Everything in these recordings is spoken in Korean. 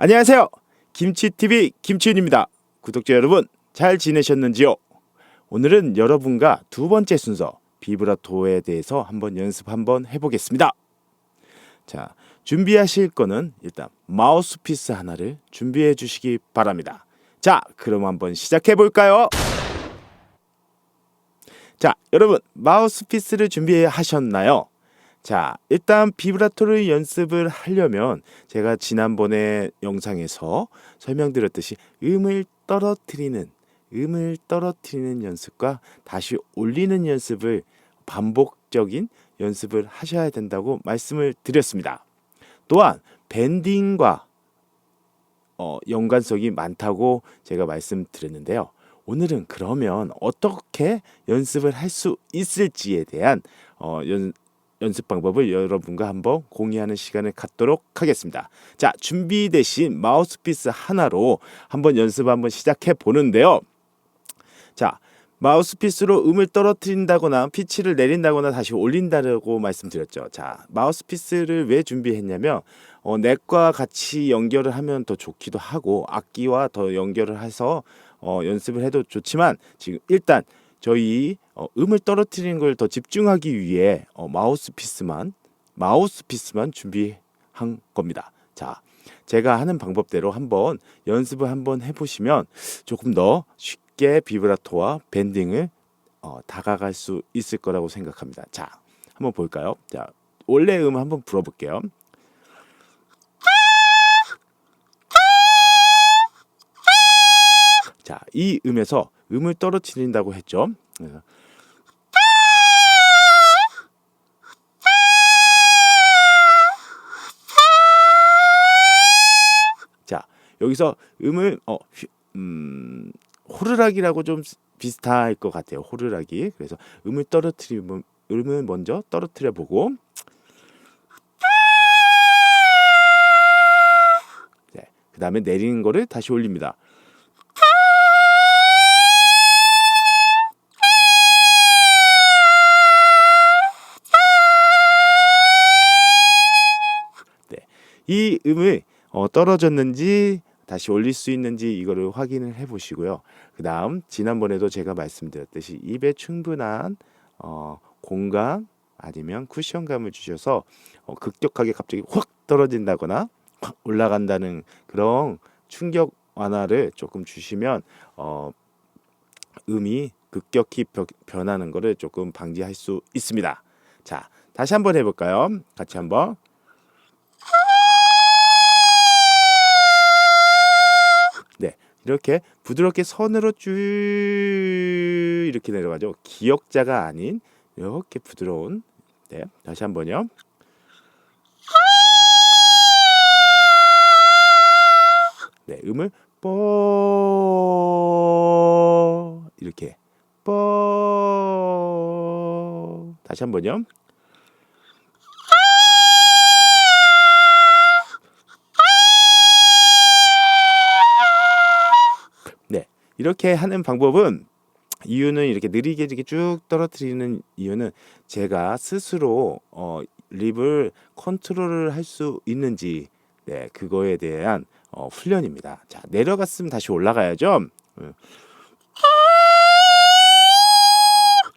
안녕하세요. 김치TV 김치윤입니다. 구독자 여러분 잘 지내셨는지요? 오늘은 여러분과 두 번째 순서 비브라토에 대해서 한번 연습 한번 해보겠습니다. 자, 준비하실 거는 일단 마우스피스 하나를 준비해 주시기 바랍니다. 자, 그럼 한번 시작해 볼까요? 자, 여러분 마우스피스를 준비하셨나요? 자, 일단 비브라토를 연습을 하려면 제가 지난번에 영상에서 설명드렸듯이 음을 떨어뜨리는 음을 떨어뜨리는 연습과 다시 올리는 연습을 반복적인 연습을 하셔야 된다고 말씀을 드렸습니다. 또한 밴딩과 어, 연관성이 많다고 제가 말씀드렸는데요. 오늘은 그러면 어떻게 연습을 할 수 있을지에 대한 어, 연, 연습 방법을 여러분과 한번 공유하는 시간을 갖도록 하겠습니다. 자, 준비되신 마우스피스 하나로 한번 연습 한번 시작해 보는데요. 자, 마우스피스로 음을 떨어뜨린다거나 피치를 내린다거나 다시 올린다고 말씀드렸죠. 자, 마우스피스를 왜 준비했냐면 어, 넥과 같이 연결을 하면 더 좋기도 하고 악기와 더 연결을 해서 어, 연습을 해도 좋지만 지금 일단 저희 어, 음을 떨어뜨리는 걸 더 집중하기 위해 어, 마우스피스만 마우스피스만 준비한 겁니다. 자, 제가 하는 방법대로 한번 연습을 한번 해보시면 조금 더 쉽게 비브라토와 밴딩을 어, 다가갈 수 있을 거라고 생각합니다. 자, 한번 볼까요? 자, 원래 음 한번 불어볼게요. 자, 이 음에서 음을 떨어뜨린다고 했죠. 그래서 자, 여기서 음을 어, 휘- 음, 호르락이라고 좀 비슷할 것 같아요. 호르락이. 그래서 음을 떨어뜨리면 음을 먼저 떨어뜨려 보고 네, 그 다음에 내리는 거를 다시 올립니다. 이 음을 어, 떨어졌는지 다시 올릴 수 있는지 이거를 확인을 해 보시고요. 그 다음 지난번에도 제가 말씀드렸듯이 입에 충분한 어, 공간 아니면 쿠션감을 주셔서 어, 급격하게 갑자기 확 떨어진다거나 확 올라간다는 그런 충격 완화를 조금 주시면 어, 음이 급격히 벼- 변하는 것을 조금 방지할 수 있습니다. 자, 다시 한번 해볼까요? 같이 한번. 이렇게 부드럽게 선으로 쭉 이렇게 내려가죠. 기역자가 아닌 이렇게 부드러운. 네, 다시 한번요. 네, 음을 뻐 이렇게 뻐 다시 한번요. 이렇게 하는 방법은 이유는 이렇게 느리게 이렇게 쭉 떨어뜨리는 이유는 제가 스스로 어, 립을 컨트롤을 할 수 있는지 네, 그거에 대한 어, 훈련입니다. 자, 내려갔으면 다시 올라가야죠. 음.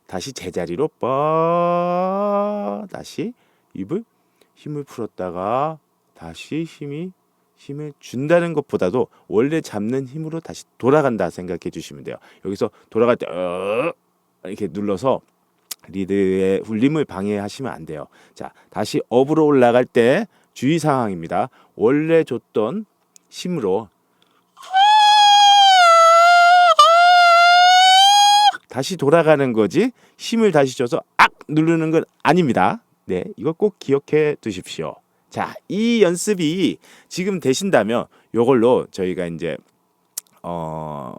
다시 제자리로 뻐 다시 입을 힘을 풀었다가 다시 힘이 힘을 준다는 것보다도 원래 잡는 힘으로 다시 돌아간다 생각해 주시면 돼요. 여기서 돌아갈 때 어, 이렇게 눌러서 리드의 울림을 방해하시면 안 돼요. 자, 다시 업으로 올라갈 때 주의 사항입니다. 원래 줬던 힘으로 다시 돌아가는 거지 힘을 다시 줘서 악 누르는 건 아닙니다. 네, 이거 꼭 기억해 두십시오. 자, 이 연습이 지금 되신다면 요걸로 저희가 이제 어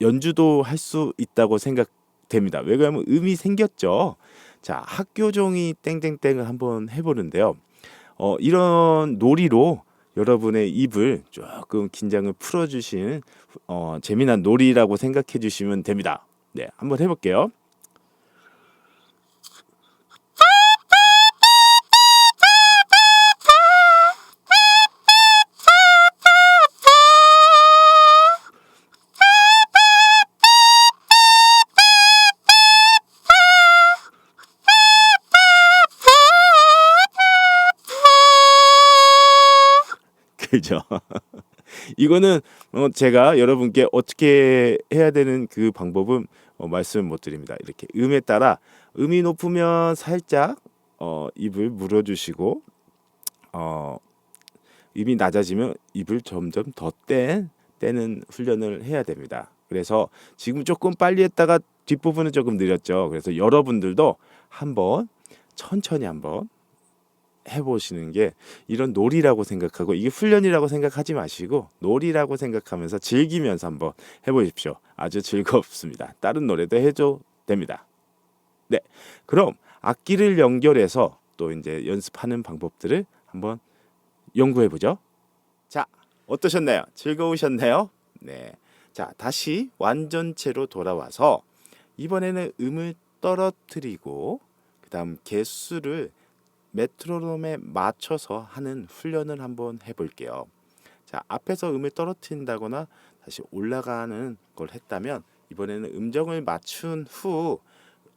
연주도 할 수 있다고 생각됩니다. 왜 그러면 음이 생겼죠. 자, 학교 종이 땡땡땡을 한번 해보는데요. 어, 이런 놀이로 여러분의 입을 조금 긴장을 풀어주시는 어, 재미난 놀이라고 생각해 주시면 됩니다. 네, 한번 해볼게요. 힘들죠. 이거는 어, 제가 여러분께 어떻게 해야 되는 그 방법은 어, 말씀 못 드립니다. 이렇게 음에 따라 음이 높으면 살짝 어, 입을 물어주시고 어, 음이 낮아지면 입을 점점 더 뗀, 떼는 훈련을 해야 됩니다. 그래서 지금 조금 빨리 했다가 뒷부분은 조금 느렸죠. 그래서 여러분들도 한번 천천히 한번 해보시는 게 이런 놀이라고 생각하고 이게 훈련이라고 생각하지 마시고 놀이라고 생각하면서 즐기면서 한번 해보십시오. 아주 즐겁습니다. 다른 노래도 해도 됩니다. 네, 그럼 악기를 연결해서 또 이제 연습하는 방법들을 한번 연구해 보죠. 자, 어떠셨나요? 즐거우셨나요? 네. 자, 다시 완전체로 돌아와서 이번에는 음을 떨어뜨리고 그다음 개수를 메트로놈에 맞춰서 하는 훈련을 한번 해볼게요. 자, 앞에서 음을 떨어뜨린다거나 다시 올라가는 걸 했다면 이번에는 음정을 맞춘 후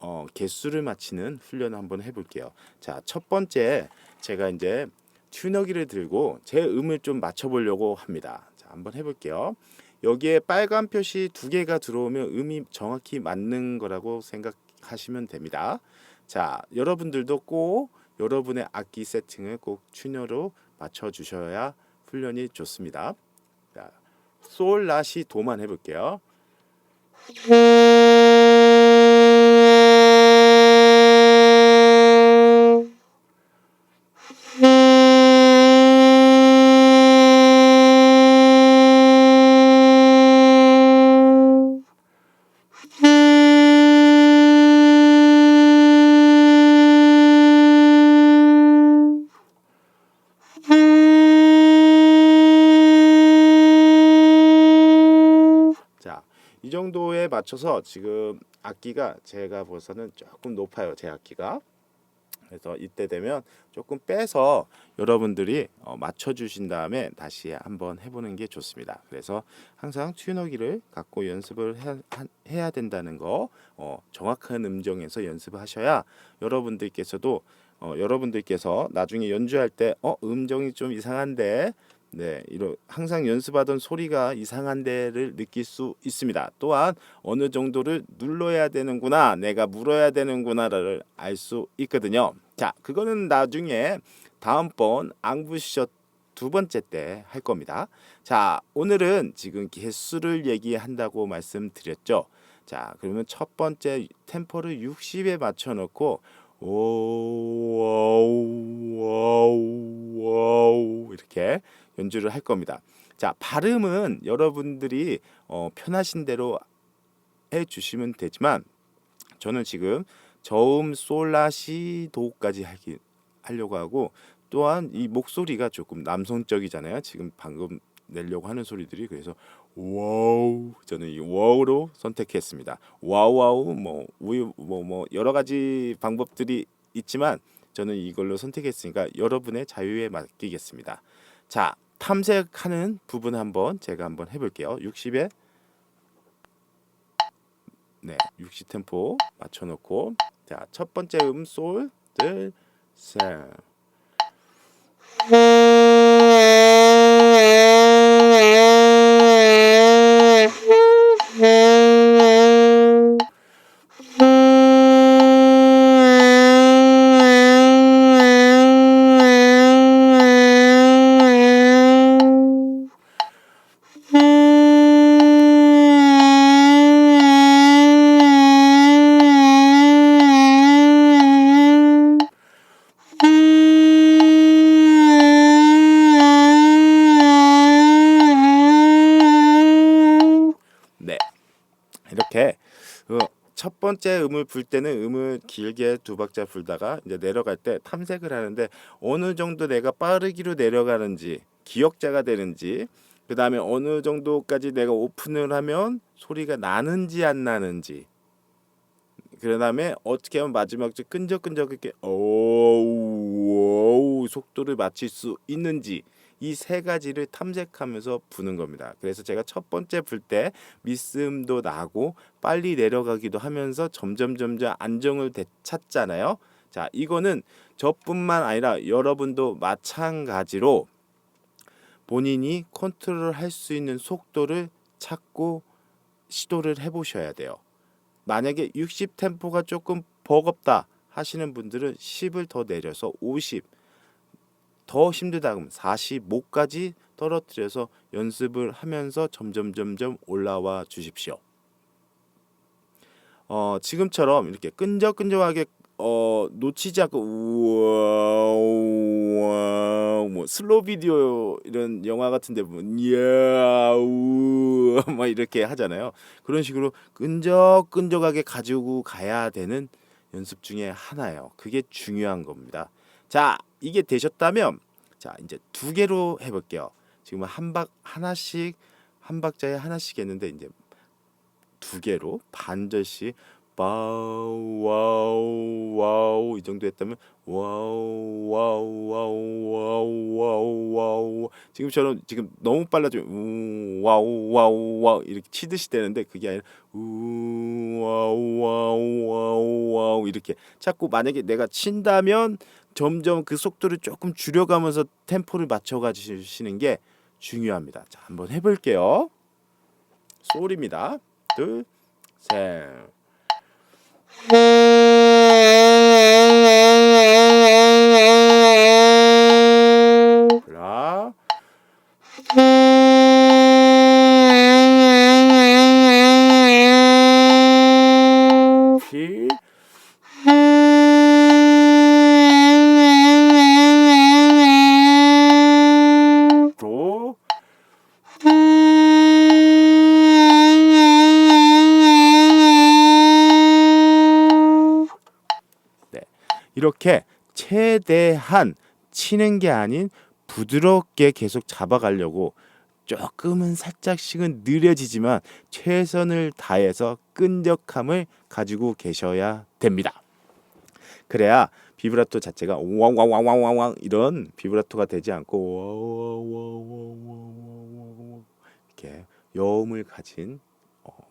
어, 개수를 맞히는 훈련을 한번 해볼게요. 자, 첫 번째 제가 이제 튜너기를 들고 제 음을 좀 맞춰보려고 합니다. 자, 한번 해볼게요. 여기에 빨간 표시 두 개가 들어오면 음이 정확히 맞는 거라고 생각하시면 됩니다. 자, 여러분들도 꼭 여러분의 악기 세팅을 꼭 튜너로 맞춰 주셔야 훈련이 좋습니다. 자, 솔 라시 도만 해볼게요. 맞춰서 지금 악기가 제가 봐서는 조금 높아요. 제 악기가. 그래서 이때 되면 조금 빼서 여러분들이 어, 맞춰 주신 다음에 다시 한번 해보는 게 좋습니다. 그래서 항상 튜너기를 갖고 연습을 해야 된다는 거 어, 정확한 음정에서 연습을 하셔야 여러분들께서도 어, 여러분들께서 나중에 연주할 때 어, 음정이 좀 이상한데 네, 이런 항상 연습하던 소리가 이상한 데를 느낄 수 있습니다. 또한 어느 정도를 눌러야 되는구나, 내가 물어야 되는구나를 알 수 있거든요. 자, 그거는 나중에 다음번 앙부샷 두 번째 때 할 겁니다. 자, 오늘은 지금 개수를 얘기한다고 말씀드렸죠. 자, 그러면 첫 번째 템포를 60에 맞춰 놓고 오, 와우, 와우, 와우 이렇게 연주를 할 겁니다. 자, 발음은 여러분들이 어, 편하신 대로 해 주시면 되지만 저는 지금 저음 솔라시 도까지 하기 하려고 하고 또한 이 목소리가 조금 남성적이잖아요. 지금 방금 내려고 하는 소리들이 그래서 와우 저는 이 와우로 선택했습니다. 와우 와우 뭐 우유 뭐 뭐 여러 가지 방법들이 있지만 저는 이걸로 선택했으니까 여러분의 자유에 맡기겠습니다. 자, 탐색하는 부분 한번 제가 한번 해볼게요. 60에 네, 60 템포 맞춰놓고 자, 첫 번째 음 솔, 들, 셋. 번째 음을 불 때는 음을 길게 두 박자 불다가 이제 내려갈 때 탐색을 하는데 어느 정도 내가 빠르기로 내려가는지 기억자가 되는지 그 다음에 어느 정도까지 내가 오픈을 하면 소리가 나는지 안 나는지 그 다음에 어떻게 하면 마지막 때 끈적끈적하게 오우 오우 속도를 맞출 수 있는지 이 세 가지를 탐색하면서 부는 겁니다. 그래서 제가 첫 번째 불 때 미스음도 나고 빨리 내려가기도 하면서 점점 점점 안정을 되찾잖아요. 자, 이거는 저뿐만 아니라 여러분도 마찬가지로 본인이 컨트롤 할 수 있는 속도를 찾고 시도를 해보셔야 돼요. 만약에 60 템포가 조금 버겁다 하시는 분들은 10을 더 내려서 50, 더 힘들다 그러면 45까지 떨어뜨려서 연습을 하면서 점점 점점 올라와 주십시오. 어, 지금처럼 이렇게 끈적끈적하게 어, 놓치지 않고 우와 뭐 슬로우 비디오 이런 영화 같은데 보면 야우 막 이렇게 하잖아요. 그런 식으로 끈적끈적하게 가지고 가야 되는 연습 중에 하나예요. 그게 중요한 겁니다. 자, 이게 되셨다면 자, 이제 두 개로 해 볼게요. 지금 한박 하나씩 한 박자에 하나씩 했는데 이제 두 개로 반절씩 와우 와우 와우 이 정도 했다면 와우 와우 와우 와우 와우 와우 지금처럼 지금 너무 빨라지면 우 와우 와우 와우 이렇게 치듯이 되는데 그게 아니라 우 와우 와우 와우 와우 이렇게 자꾸 만약에 내가 친다면 점점 그 속도를 조금 줄여가면서 템포를 맞춰 가시는 게 중요합니다. 자, 한번 해볼게요. 소리입니다. 둘, 셋. 라. 최대한 치는 게 아닌 부드럽게 계속 잡아가려고 조금은 살짝씩은 느려지지만 최선을 다해서 끈적함을 가지고 계셔야 됩니다. 그래야 비브라토 자체가 왕왕왕왕왕왕 이런 비브라토가 되지 않고 이렇게 여음을 가진 어,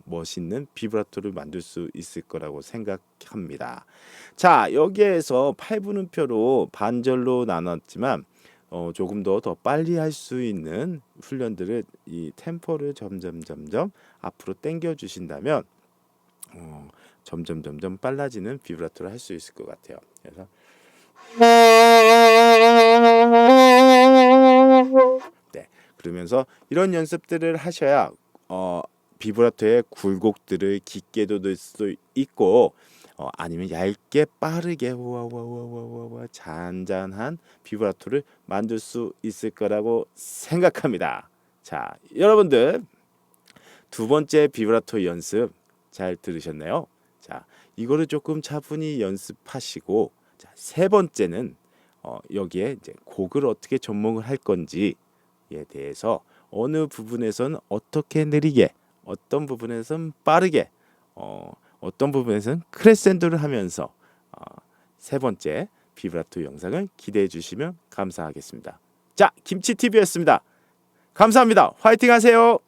멋있는 비브라토를 만들 수 있을 거라고 생각합니다. 자 여기에서 8분음표로 반절로 나눴지만 어, 조금 더 더 빨리 할 수 있는 훈련들을 이 템포를 점점 점점 앞으로 당겨 주신다면 어, 점점 점점 빨라지는 비브라토를 할 수 있을 것 같아요. 그래서 네 그러면서 이런 연습들을 하셔야 어, 비브라토의 굴곡들을 깊게도 넣을 수 있고 어, 아니면 얇게 빠르게 와와와와와 잔잔한 비브라토를 만들 수 있을 거라고 생각합니다. 자, 여러분들 두 번째 비브라토 연습 잘 들으셨나요? 자, 이거를 조금 차분히 연습하시고 자, 세 번째는 어, 여기에 이제 곡을 어떻게 접목을 할 건지에 대해서 어느 부분에선 어떻게 느리게 어떤 부분에선 빠르게 어, 어떤 부분에서는 크레센도를 하면서 어, 세 번째 비브라토 영상을 기대해 주시면 감사하겠습니다. 자, 김치 TV였습니다. 감사합니다. 화이팅 하세요.